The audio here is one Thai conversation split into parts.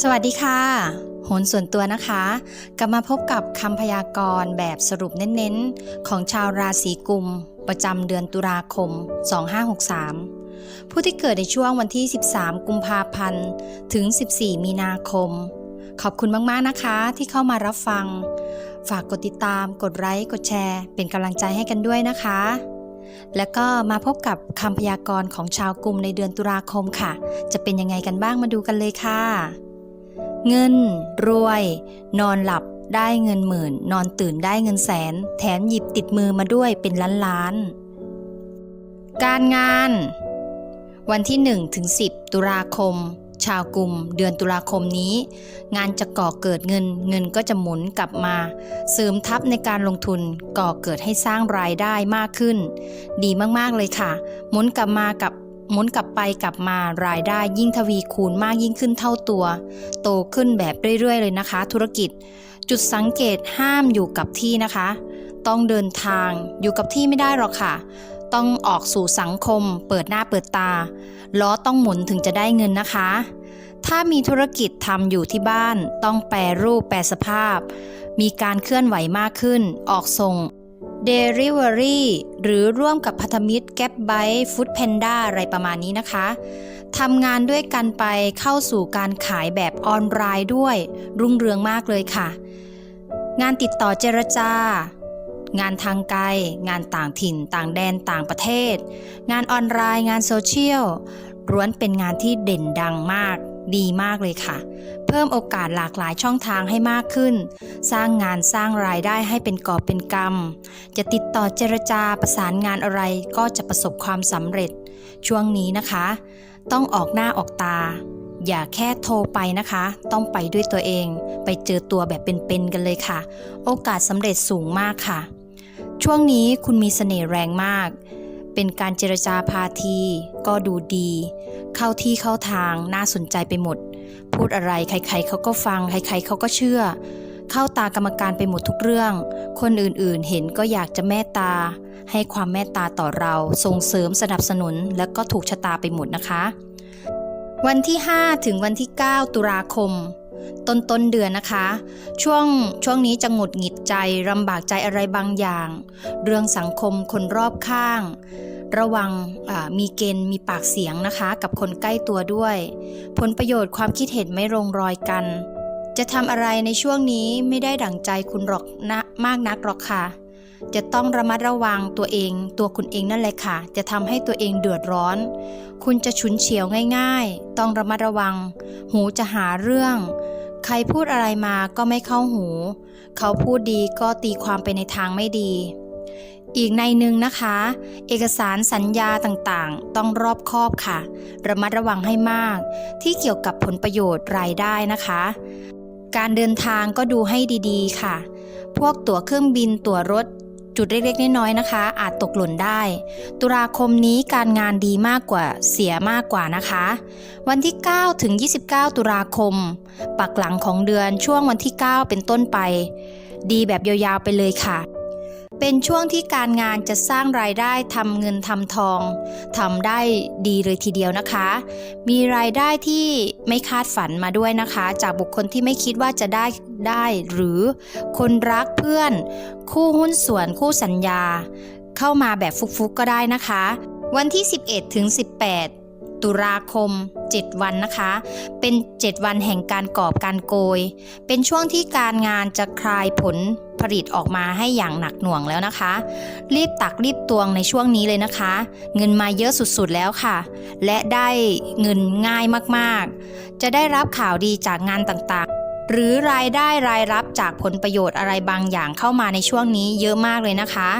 สวัสดีค่ะ โหนส่วนตัวนะคะ กลับมาพบกับคำพยากรณ์แบบสรุปเน้นๆ ของชาวราศีกุม ประจำเดือนตุลาคม 2563 ผู้ที่เกิดในช่วงวันที่ 13 กุมภาพันธ์ ถึง 14 มีนาคม ขอบคุณมากๆนะคะที่เข้ามารับฟัง ฝากกดติดตาม กดไลค์ กดแชร์ เป็นกำลังใจให้กันด้วยนะคะ แล้วก็มาพบกับคำพยากรณ์ของชาวกลุ่มในเดือนตุลาคมค่ะ จะเป็นยังไงกันบ้างมาดูกันเลยค่ะ เงิน รวย นอนหลับได้เงินหมื่น นอนตื่นได้เงินแสน แถมหยิบติดมือมาด้วยเป็นล้านล้าน การงาน วันที่ 1 ถึง 10 ตุลาคม ชาวกลุ่มเดือนตุลาคมนี้ งานจะก่อเกิดเงิน เงินก็จะหมุนกลับมา เสริมทัพในการลงทุนก่อเกิดให้สร้างรายได้มากขึ้น ดีมากๆเลยค่ะ หมุนกลับมากับ หมุนกลับไปกลับมารายได้ยิ่งทวีคูณมากยิ่งขึ้นเท่าตัว โตขึ้นแบบเรื่อยๆ เลยนะคะ ธุรกิจ จุดสังเกตห้ามอยู่กับที่นะคะ ต้องเดินทางอยู่กับที่ไม่ได้หรอกค่ะ ต้องออกสู่สังคม เปิดหน้าเปิดตาล้อต้องหมุนถึงจะได้เงินนะคะ ถ้ามีธุรกิจทำอยู่ที่บ้าน ต้องแปรรูปแปรสภาพ มีการเคลื่อนไหวมากขึ้น ออกส่ง Delivery หรือร่วมกับพันธมิตรแก๊ปไบฟู้ดแพนด้าอะไรประมาณนี้นะคะทำงานด้วยกันไปเข้าสู่การขายแบบออนไลน์ด้วย รุ่งเรืองมากเลยค่ะ งานติดต่อเจรจา งานทางไกล งานต่างถิ่น ต่างแดนต่างประเทศ งานออนไลน์ งานโซเชียลล้วนเป็นงานที่เด่นดังมาก ดีมากเลยค่ะ พิ่มโอกาสหลากหลายช่องทางให้มากขึ้น สร้างงานสร้างรายได้ให้เป็นกอบเป็นกำจะติดต่อเจรจาประสานงานอะไรก็จะประสบความสำเร็จ ช่วงนี้นะคะ ต้องออกหน้าออกตา อย่าแค่โทรไปนะคะ ต้องไปด้วยตัวเอง ไปเจอตัวแบบเป็นๆกันเลยค่ะ โอกาสสำเร็จสูงมากค่ะ ช่วงนี้คุณมีเสน่ห์แรงมาก เป็นการเจรจาพาที ก็ดูดี เข้าที่เข้าทางน่าสนใจไปหมด พูดอะไรใครๆเขาก็ฟัง ใครๆเขาก็เชื่อ เข้าตากรรมการไปหมดทุกเรื่อง คนอื่นๆเห็นก็อยากจะแม่ตา ให้ความแม่ตาต่อเราส่งเสริมสนับสนุนและก็ถูกชะตาไปหมดนะคะ วันที่ 5 ถึงวันที่ 9 ตุลาคม ต้นต้นเดือนนะคะ ช่วงช่วงนี้จะหงุดหงิดใจลำบากใจอะไรบางอย่าง เรื่องสังคมคนรอบข้าง ระวังมีเกณฑ์มีปากเสียงนะคะ กับคนใกล้ตัวด้วย ผลประโยชน์ความคิดเห็นไม่ลงรอยกัน จะทำอะไรในช่วงนี้ไม่ได้ดั่งใจคุณหรอกนะมากนักหรอกค่ะ จะต้องระมัดระวังตัวเอง ตัวคุณเองนั่นแหละค่ะ จะทำให้ตัวเองเดือดร้อน คุณจะฉุนเฉียวง่าย ๆ ต้องระมัดระวัง หูจะหาเรื่อง ใครพูดอะไรมาก็ไม่เข้าหู เขาพูดดีก็ตีความไปในทางไม่ดี อีกในหนึ่งนะคะ เอกสารสัญญาต่างๆ ต้องรอบคอบค่ะ ระมัดระวังให้มาก ที่เกี่ยวกับผลประโยชน์รายได้นะคะ การเดินทางก็ดูให้ดีๆค่ะพวกตั๋วเครื่องบินตั๋วรถ จุดเล็กๆน้อยๆนะคะ อาจตกหล่นได้ ตุลาคมนี้การงานดีมากกว่าเสียมากกว่านะคะ วันที่ 9 ถึง 29 ตุลาคม ปักหลังของเดือนช่วงวันที่ 9 เป็นต้นไป ดีแบบยาวๆไปเลยค่ะ เป็นช่วงที่การงานจะสร้างรายได้ทำเงินทำทองทำได้ดีเลยทีเดียวนะคะ มีรายได้ที่ไม่คาดฝันมาด้วยนะคะ จากบุคคลที่ไม่คิดว่าจะได้ได้หรือคนรักเพื่อน คู่หุ้นส่วนคู่สัญญา เข้ามาแบบฟุกๆก็ได้นะคะ วันที่ 11ถึง18 ตุลาคม 7 วันนะคะ เป็น 7 วันแห่งการกอบการโกย เป็นช่วงที่การงานจะคลายผลผลิตออกมาให้อย่างหนักหน่วงแล้วนะคะ รีบตักรีบตวงในช่วงนี้เลยนะคะ เงินมาเยอะสุดๆแล้วค่ะ และได้เงินง่ายมากๆ จะได้รับข่าวดีจากงานต่างๆหรือรายได้รายรับจากผลประโยชน์อะไรบางอย่างเข้ามาในช่วงนี้เยอะมากเลยนะคะ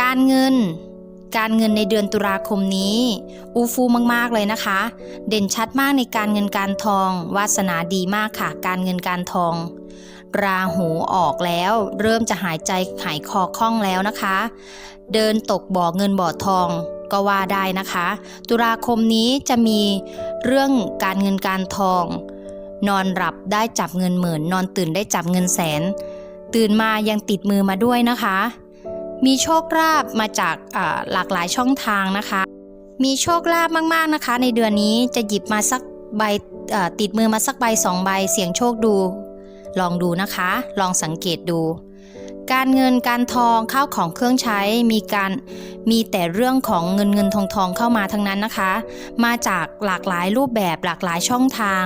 การเงิน การเงินในเดือนตุลาคมนี้ อูฟูมากๆเลยนะคะ เด่นชัดมากในการเงินการทอง วาสนาดีมากค่ะ การเงินการทอง ราหูออกแล้ว เริ่มจะหายใจหายคอคล่องแล้วนะคะ เดินตกบ่อเงินบ่อทองก็ว่าได้นะคะ ตุลาคมนี้จะมีเรื่องการเงินการทอง นอนหลับได้จับเงินหมื่น นอนตื่นได้จับเงินแสน ตื่นมายังติดมือมาด้วยนะคะ มีโชคลาภมาจากหลากหลายช่องทางนะคะ มีโชคลาภมากๆนะคะ ในเดือนนี้จะหยิบมาสักใบติดมือมาสักใบสองใบเสี่ยงโชคดู ลองดูนะคะ ลองสังเกตดู การเงินการทองข้าวของเครื่องใช้มีการมีแต่เรื่องของเงินเงินทองทองเข้ามาทั้งนั้นนะคะ มาจากหลากหลายรูปแบบหลากหลายช่องทาง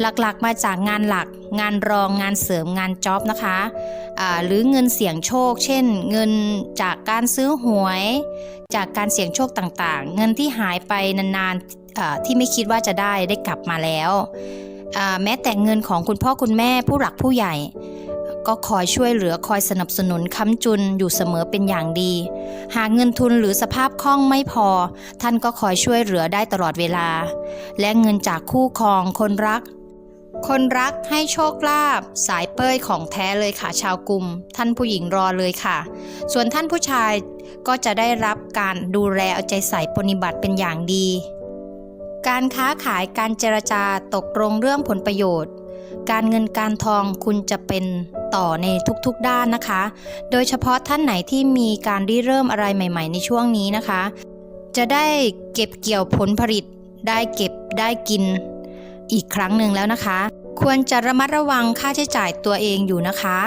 หลักๆมาจากงานหลักงานรองงานเสริมงานจ็อบนะคะอ่าหรือเงินเสี่ยงโชค เช่น เงินจากการซื้อหวย จากการเสี่ยงโชคต่างๆ เงินที่หายไปนานๆที่ไม่คิดว่าจะได้ได้กลับมาแล้ว แม้แต่เงินของคุณพ่อคุณแม่ผู้หลักผู้ใหญ่ ก็คอยช่วยเหลือคอยสนับสนุนค้ำจุนอยู่เสมอเป็นอย่างดี หากเงินทุนหรือสภาพคล่องไม่พอ ท่านก็คอยช่วยเหลือได้ตลอดเวลา และเงินจากคู่ครองคนรัก คนรักให้โชคลาภสายเป้ยของแท้เลยค่ะชาวกลุ่ม ท่านผู้หญิงรอเลยค่ะ ส่วนท่านผู้ชายก็จะได้รับการดูแลเอาใจใส่ปฏิบัติเป็นอย่างดี การค้าขายการเจรจาตกลงเรื่องผลประโยชน์การเงินการทองคุณจะเป็น ต่อในทุกๆด้านนะคะ โดยเฉพาะท่านไหนที่มีการริเริ่มอะไรใหม่ ๆ ในช่วงนี้นะคะ จะได้เก็บเกี่ยวผลผลิต ได้เก็บได้กินอีกครั้งหนึ่งแล้วนะคะ ควรจะระมัดระวังค่าใช้จ่ายตัวเองอยู่นะคะ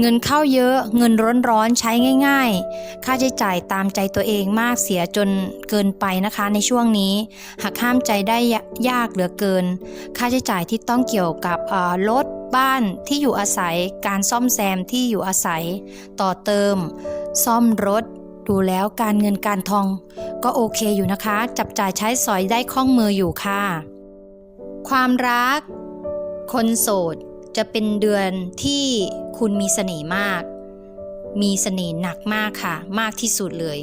เงินเข้าเยอะเงินร้อนๆใช้ง่าย ๆ ค่าใช้จ่ายตามใจตัวเองมากเสียจนเกินไปนะคะ ในช่วงนี้หากห้ามใจได้ยากเหลือเกิน ค่าใช้จ่ายที่ต้องเกี่ยวกับรถ บ้านที่อยู่อาศัย การซ่อมแซมที่อยู่อาศัย ต่อเติม ซ่อมรถ ดูแล้วการเงินการทอง ก็โอเคอยู่นะคะ จับจ่ายใช้สอยได้คล่องมืออยู่ค่ะ ความรัก คนโสดจะเป็นเดือนที่คุณมีเสน่ห์มาก มีเสน่ห์หนักมากค่ะ มากที่สุดเลย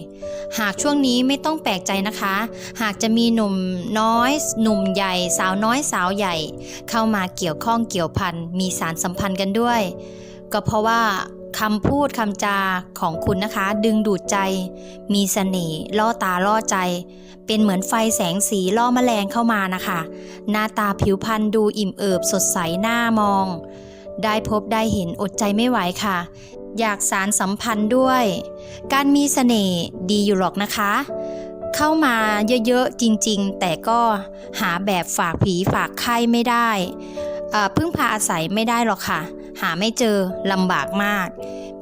หากช่วงนี้ไม่ต้องแปลกใจนะคะ หากจะมีหนุ่มน้อย หนุ่มใหญ่ สาวน้อยสาวใหญ่ เข้ามาเกี่ยวข้องเกี่ยวพันมีสารสัมพันธ์กันด้วย ก็เพราะว่าคำพูดคำจาของคุณนะคะ ดึงดูดใจ มีเสน่ห์ล่อตาล่อใจ เป็นเหมือนไฟแสงสีล่อแมลงเข้ามานะคะ หน้าตาผิวพรรณดูอิ่มเอิบสดใสหน้ามอง ได้พบได้เห็นอดใจไม่ไหวค่ะ อยากสารสัมพันธ์ด้วย การมีเสน่ห์ดีอยู่หรอกนะคะ เข้ามาเยอะๆจริงๆ แต่ก็หาแบบฝากผีฝากไข้ไม่ได้พึ่งพาอาศัยไม่ได้หรอกค่ะ หาไม่เจอลำบากมาก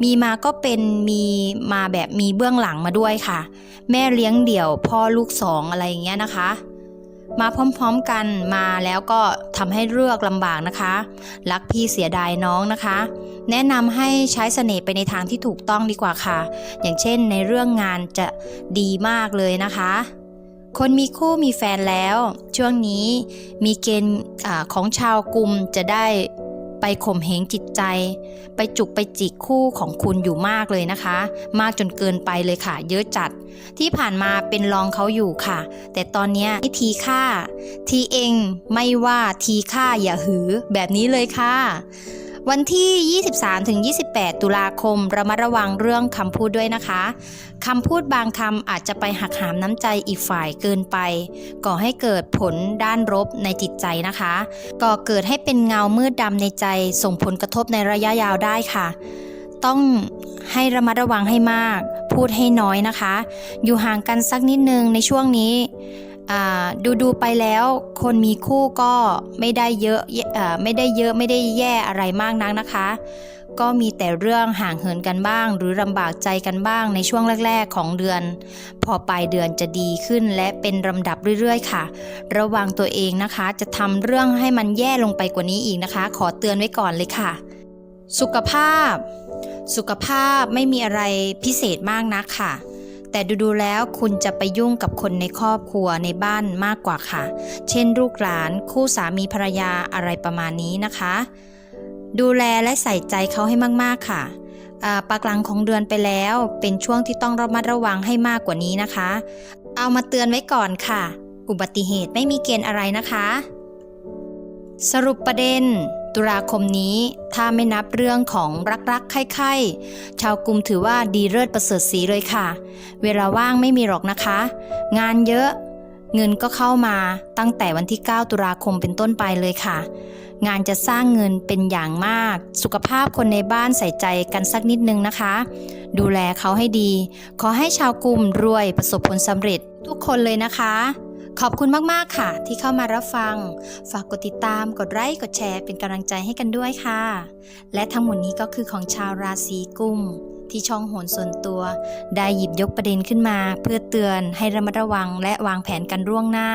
มีมาก็เป็นมีมาแบบมีเบื้องหลังมาด้วยค่ะ แม่เลี้ยงเดี่ยวพ่อลูกสองอะไรอย่างเงี้ยนะคะ มาพร้อมๆกันมาแล้วก็ทำให้เลือกลำบากนะคะ รักพี่เสียดายน้องนะคะ แนะนำให้ใช้เสน่ห์ไปในทางที่ถูกต้องดีกว่าค่ะ อย่างเช่นในเรื่องงานจะดีมากเลยนะคะ คนมีคู่มีแฟนแล้ว ช่วงนี้มีเกณฑ์ของชาวกลุ่มจะได้ไปข่มเหงจิตใจ ไปจุกไปจิกคู่ของคุณอยู่มากเลยนะคะ มากจนเกินไปเลยค่ะ เยอะจัด ที่ผ่านมาเป็นรองเขาอยู่ค่ะ แต่ตอนนี้ทีค่า ทีเองไม่ว่าทีค่าอย่าหือแบบนี้เลยค่ะ วันที่ 23-28 ตุลาคมระมัดระวังเรื่องคำพูดด้วยนะคะคำพูดบางคำอาจจะไปหักหามน้ำใจอีกฝ่ายเกินไป ก่อให้เกิดผลด้านลบในจิตใจนะคะ ก่อเกิดให้เป็นเงามืดดำในใจ ส่งผลกระทบในระยะยาวได้ค่ะ ต้องให้ระมัดระวังให้มาก พูดให้น้อยนะคะ อยู่ห่างกันสักนิดนึงในช่วงนี้ ดูดูไปแล้วคนมีคู่ก็ไม่ได้เยอะอ่อไม่ได้เยอะไม่ได้แย่อะไรมากนักนะคะ ก็มีแต่เรื่องห่างเหินกันบ้าง หรือลำบากใจกันบ้างในช่วงแรก ๆ ของเดือน พอปลายเดือนจะดีขึ้นและเป็นลำดับเรื่อย ๆ ค่ะ ระวังตัวเองนะคะ จะทำเรื่องให้มันแย่ลงไปกว่านี้อีกนะคะ ขอเตือนไว้ก่อนเลยค่ะ สุขภาพ สุขภาพไม่มีอะไรพิเศษมากนักค่ะ แต่ดูๆแล้วคุณจะไปยุ่งกับคนในครอบครัวในบ้านมากกว่าค่ะ เช่นลูกหลาน คู่สามีภรรยาอะไรประมาณนี้นะคะ ดูแลและใส่ใจเขาให้มากๆค่ะปากหลังของเดือนไปแล้ว เป็นช่วงที่ต้องระมัดระวังให้มากกว่านี้นะคะ เอามาเตือนไว้ก่อนค่ะ อุบัติเหตุไม่มีเกณฑ์อะไรนะคะ สรุปประเด็น ตุลาคมนี้ถ้าไม่นับเรื่องของรักๆใคร่ๆชาวกลุ่มถือว่าดีเลิศประเสริฐสีเลยค่ะ เวลาว่างไม่มีหรอกนะคะ งานเยอะเงินก็เข้ามาตั้งแต่วันที่ 9 ตุลาคมเป็นต้นไปเลยค่ะ งานจะสร้างเงินเป็นอย่างมาก สุขภาพคนในบ้านใส่ใจกันสักนิดนึงนะคะ ดูแลเขาให้ดี ขอให้ชาวกลุ่มรวยประสบผลสำเร็จทุกคนเลยนะคะ ขอบคุณมากๆค่ะ ที่เข้ามารับฟัง ฝากกดติดตาม กดไลค์ กดแชร์ เป็นกำลังใจให้กันด้วยค่ะ และทั้งหมดนี้ก็คือของชาวราศีกุมที่ช่องโหนส่วนตัว ได้หยิบยกประเด็นขึ้นมา เพื่อเตือนให้ระมัดระวังและวางแผนกันล่วงหน้า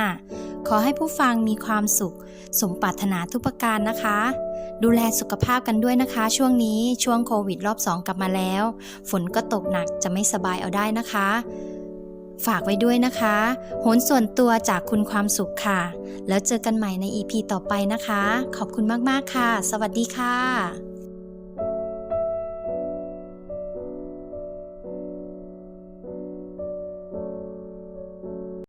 ขอให้ผู้ฟังมีความสุข สมปรารถนาทุกประการนะคะ ดูแลสุขภาพกันด้วยนะคะ ช่วงนี้ช่วงโควิดรอบ 2 กลับมาแล้ว ฝนก็ตกหนักจะไม่สบายเอาได้นะคะ ฝากไว้ด้วยนะคะโหนส่วนตัวจากคุณความสุขค่ะ แล้วเจอกันใหม่ใน EP ต่อไปนะคะ ขอบคุณมาก ๆ ค่ะ สวัสดีค่ะ